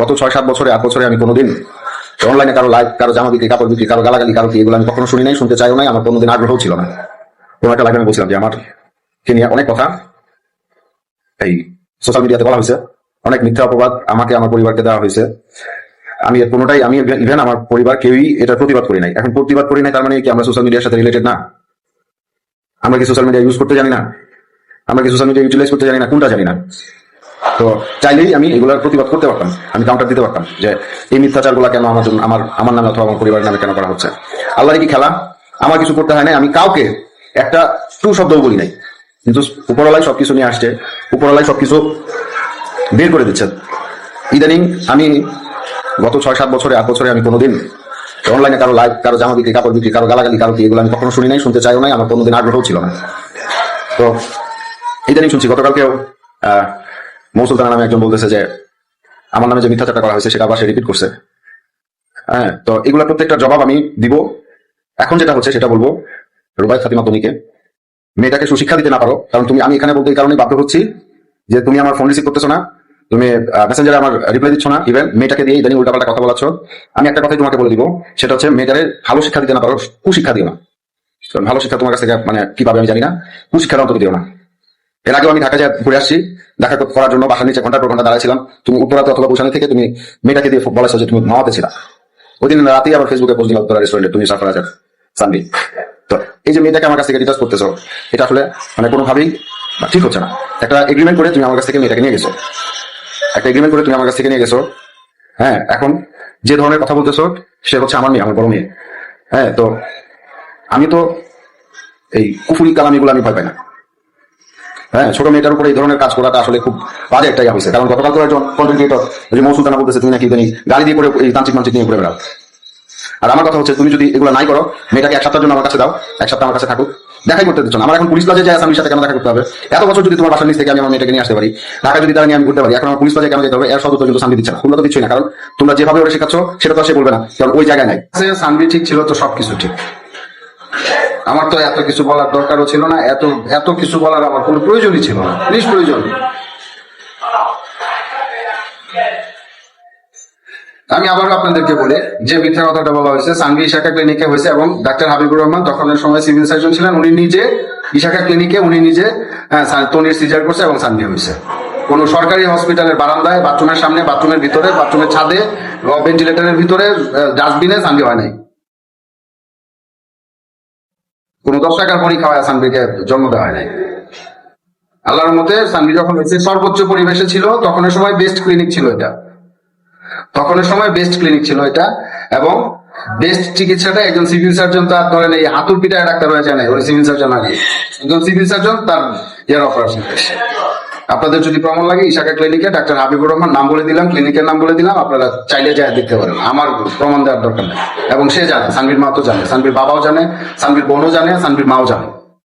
গত ছয়, সাত বছরে, আট বছরে আমি কোনোদিন অনলাইনে কারও লাইভ কারও জামা বিক্রি, কাপড় বিক্রি, কারও গালাগালি, কারও কি, এগুলো আমি কখনো শুনি নাই, শুনতে চাইও নাই, আমার কোনোদিন আগ্রহ ছিল না। কোনো একটা লাইভে আমি বলছিলাম যে আমার কে নিয়ে অনেক কথা এই সোশ্যাল মিডিয়াতে বলা হয়েছে, অনেক মিথ্যা অপবাদ আমাকে, আমার পরিবারকে দেওয়া হয়েছে। আমি এর কোনোটাই, আমি ইভেন আমার পরিবার কেউই এটা প্রতিবাদ করি নাই। এখন প্রতিবাদ করি নাই, তার মানে কি আমরা সোশ্যাল মিডিয়ার সাথে রিলেটেড না? আমরা কি সোশ্যাল মিডিয়া ইউজ করতে জানি না? আমরা কি সোশ্যাল মিডিয়া ইউটিলাইজ করতে জানি না? কোনটা জানি না? তো চাইলেই আমি এগুলোর প্রতিবাদ করতে পারতাম, আমি কাউন্টার দিতে পারতাম যে এই মিথ্যাচারগুলা কেন আমার জন্য আমার আমার নামে অথবা আমার পরিবারের নামে কেন করা হচ্ছে। আল্লাহর কি খেলা? আমার কিছু করতে হয় না আমি কাউকে একটা টু শব্দও বলি নাই। কিন্তু উপরওয়ালাই সবকিছু নিয়ে আসছে উপরওয়ালাই সবকিছু বের করে দিচ্ছে। ইদানিং আমি গত ছয় সাত বছরে, আট বছরে আমি কোনোদিন অনলাইনে কারও লাইভ কারও জামা বিক্রি, কাপড় বিক্রি, কারও গালাগালি, কারও কি এগুলো আমি কখনো শুনি নাই, শুনতে চাইও নাই, আমার কোনোদিন আগ্রহ ছিল না। তো ইদানিং শুনছি, গতকালকেও আহ মৌসুলতানা নামে একজন বলতেছে যে, আমার নামে যে মিথ্যাচারটা করা হয়েছে, সেটা আবার সে রিপিট করছে। হ্যাঁ তো এগুলা প্রত্যেকটা জবাব আমি দিব। এখন যেটা হচ্ছে, সেটা বলব রুবাই ফাতিমা তনিকে। মেয়েটাকে সুশিক্ষা দিতে না পারো, কারণ তুমি, আমি এখানে বলতে এই কারণে বাধ্য হচ্ছি যে তুমি আমার ফোন রিসিভ করতেছো না, তুমি মেসেঞ্জারে আমার রিপ্লাই দিচ্ছ না ইভেন মেয়েটাকে দিয়ে ইদানিং উল্টাপাল্টা কথা বলাচ্ছ। আমি একটা কথাই তোমাকে বলে দিব, সেটা হচ্ছে মেয়েটারে ভালো শিক্ষা দিতে না পারো, কুশিক্ষা দিও না। ভালো শিক্ষা তোমার কাছ থেকে মানে কীভাবে আমি জানি না কুশিক্ষা অন্তত দিও না। এর আগেও আমি ঢাকা যা ঘুরে আসছি, দেখা কর- করার জন্য বাসার নিচে ঘণ্টা ঘণ্টা দাঁড়াইছিলাম। তুমি উত্তরাতে অথবা গুলশানি থেকে তুমি মেয়েটাকে দিয়ে বলেছ যে তুমি মাওয়াতে ছিল। ওই দিন রাতেই আবার ফেসবুকে পোস্ট দিলাম রেস্টুরেন্টে তুমি সাফার আজাদ, সানবি। তো এই যে মেয়েটাকে আমার কাছ থেকে ডিটাচ করতেছো, এটা আসলে মানে কোনোভাবেই ঠিক হচ্ছে না। একটা এগ্রিমেন্ট করে তুমি আমার কাছ থেকে মেয়েটাকে নিয়ে গেছো। একটা এগ্রিমেন্ট করে তুমি আমার কাছ থেকে নিয়ে গেছো। হ্যাঁ এখন যে ধরনের কথা বলতেছো, সে হচ্ছে আমার মেয়ে, আমার বড় মেয়ে। হ্যাঁ তো আমি তো এই কুফুরি কালামিগুলো আমি ভয় পাই না। হ্যাঁ ছোট মেয়েটার উপরে এই ধরনের কাজ করাটা আসলে খুব বাজে একটা ইয়া হয়েছে। কারণ গতকাল তো একজন কন্টেন্ট ক্রিয়েটর যে মৌসুল তানা বলতেছে, তুমি নাকি ইদানি গাড়ি দিয়ে করে এই তান্ত্রিক মানচিক নিয়ে ঘুরে বেড়াও। আর আমার কথা হচ্ছে, তুমি যদি এগুলো নাই করো, মেয়েটাকে এক সপ্তাহের জন্য আমার কাছে দাও, এক সপ্তাহ আমার কাছে থাকুক, দেখাই করতে দিচ্ছ আমার এখন পুলিশ প্লাজে যায়, আসামির সাথে কেন দেখা করতে হবে? এত বছর যদি তোমার বাসার নিচ থেকে আমি আমার মেয়েটাকে নিয়ে আসতে পারি ঢাকা যদি তারা নিয়ে আমি ঘুরতে পারি, এখন আমার পুলিশ প্লাজে কেন যেতে হবে? এর সদর কিন্তু শান্তি দিচ্ছে না। তোমরা তো দিচ্ছই না, কারণ তোমরা যেভাবে ওরা শেখাচ্ছ, সেটা তো সে বলবে না, কারণ ওই জায়গায় নাই। সানবি ঠিক ছিল তো সবকিছু ঠিক। আমার তো এত কিছু বলার দরকারও ছিল না, এত এত কিছু বলার আমার কোনো প্রয়োজনই ছিল না, নিষ্প্রয়োজন। আমি আবারও আপনাদেরকে বলে, যে মিথ্যা কথাটা বলা হয়েছে সানভি ইশাকা ক্লিনিকে হয়েছে এবং ডাক্তার হাবিবুর রহমান তখনের সময় সিভিল সার্জন ছিলেন, উনি নিজে, ইশাকা ক্লিনিকে উনি নিজে তনির সিজার করছে এবং সানভি হয়েছে। কোন সরকারি হসপিটালের বারান্দায়, বাথরুমের সামনে, বাথরুমের ভিতরে, বাথরুমের ছাদে ভেন্টিলেটরের ভিতরে ডাস্টবিনে সানভি হয় নাই। কোন দশ টাকার পরই খাওয়ায় সানবিকে জন্ম দেওয়া হয় নাই। আল্লাহর মতে সানবি যখন হয়েছে, সর্বোচ্চ পরিবেশে ছিল তখনের সময় বেস্ট ক্লিনিক ছিল এটা। তখনের সময় বেস্ট ক্লিনিক ছিল এটা, এবং বেস্ট চিকিৎসাটা একজন সিভিল সার্জন তার ধরেন এই হাতুর পিটায় ডাক্তার হয়ে যায় না ওই সিভিল সার্জন আগে। একজন সিভিল সার্জন তার ইয়ার অপারেশন আপনাদের যদি প্রমাণ লাগে ইশাকা ক্লিনিকে ডাক্তার হাবিবুর রহমান নাম বলে দিলাম ক্লিনিকের নাম বলে দিলাম, আপনারা চাইলে যা দেখতে পারেন। আমার প্রমাণ দেওয়ার দরকার নেই। এবং সে জানে, সানবির মা তো জানে, সানবির বাবাও জানে, সানবির বোনও জানে, সানবির মাও জানে।